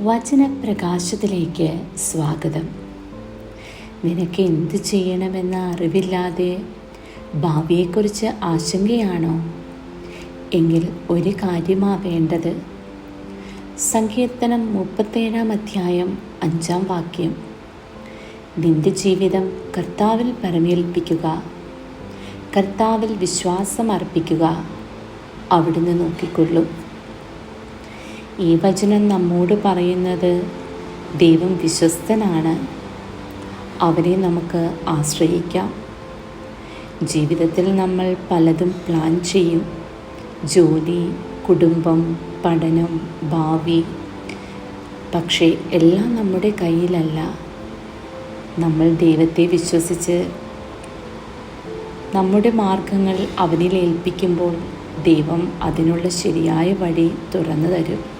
വചനപ്രകാശത്തിലേക്ക് സ്വാഗതം. നിനക്ക് എന്ത് ചെയ്യണമെന്ന അറിവില്ലാതെ ഭാവിയെക്കുറിച്ച് ആശങ്കയാണോ? എങ്കിൽ ഒരു കാര്യമാ വേണ്ടത് സങ്കീർത്തനം മുപ്പത്തേഴാം അധ്യായം അഞ്ചാം വാക്യം. നിന്റെ ജീവിതം കർത്താവിൽ പരമേൽപ്പിക്കുക കർത്താവിൽ വിശ്വാസം അർപ്പിക്കുക അവിടുന്ന് നോക്കിക്കൊള്ളും. ഈ വചനം നമ്മോട് പറയുന്നത് ദൈവം വിശ്വസ്തനാണ്. അവനെ നമുക്ക് ആശ്രയിക്കാം. ജീവിതത്തിൽ നമ്മൾ പലതും പ്ലാൻ ചെയ്യും. ജോലി കുടുംബം പഠനം ഭാവി. പക്ഷേ എല്ലാം നമ്മുടെ കയ്യിലല്ല. നമ്മൾ ദൈവത്തെ വിശ്വസിച്ച് നമ്മുടെ മാർഗങ്ങൾ അവനിൽ ഏൽപ്പിക്കുമ്പോൾ ദൈവം അതിനുള്ള ശരിയായ വഴി തുറന്നു തരും.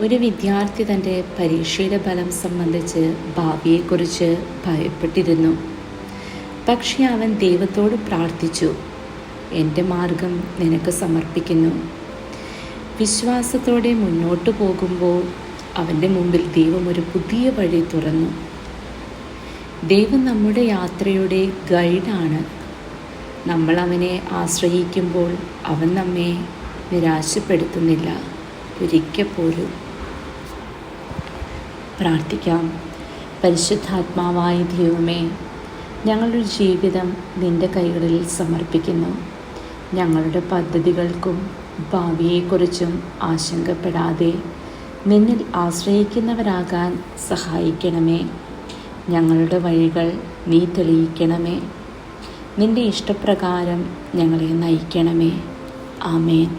ഒരു വിദ്യാർത്ഥി തന്റെ പരീക്ഷയുടെ ഫലം സംബന്ധിച്ച് ഭാവിയെക്കുറിച്ച് ഭയപ്പെട്ടിരുന്നു. പക്ഷേ അവൻ ദൈവത്തോട് പ്രാർത്ഥിച്ചു എന്റെ മാർഗം നിനക്ക് സമർപ്പിക്കുന്നു. വിശ്വാസത്തോടെ മുന്നോട്ട് പോകുമ്പോൾ അവന്റെ മുമ്പിൽ ദൈവം ഒരു പുതിയ വഴി തുറന്നു. ദൈവം നമ്മുടെ യാത്രയുടെ ഗൈഡാണ് നമ്മൾ അവനെ ആശ്രയിക്കുമ്പോൾ അവൻ നമ്മെ നിരാശപ്പെടുത്തുന്നില്ല. ഒരിക്കൽ പോലും. പ്രാർത്ഥിക്കാം. പരിശുദ്ധാത്മാവായ ദൈവമേ ഞങ്ങളുടെ ജീവിതം നിന്റെ കൈകളിൽ സമർപ്പിക്കുന്നു. ഞങ്ങളുടെ പദ്ധതികൾക്കും ഭാവിയെക്കുറിച്ചും ആശങ്കപ്പെടാതെ നിന്നിൽ ആശ്രയിക്കുന്നവരാകാൻ സഹായിക്കണമേ. ഞങ്ങളുടെ വഴികൾ നീ തെളിയിക്കണമേ. നിന്റെ ഇഷ്ടപ്രകാരം ഞങ്ങളെ നയിക്കണമേ. ആമേൻ.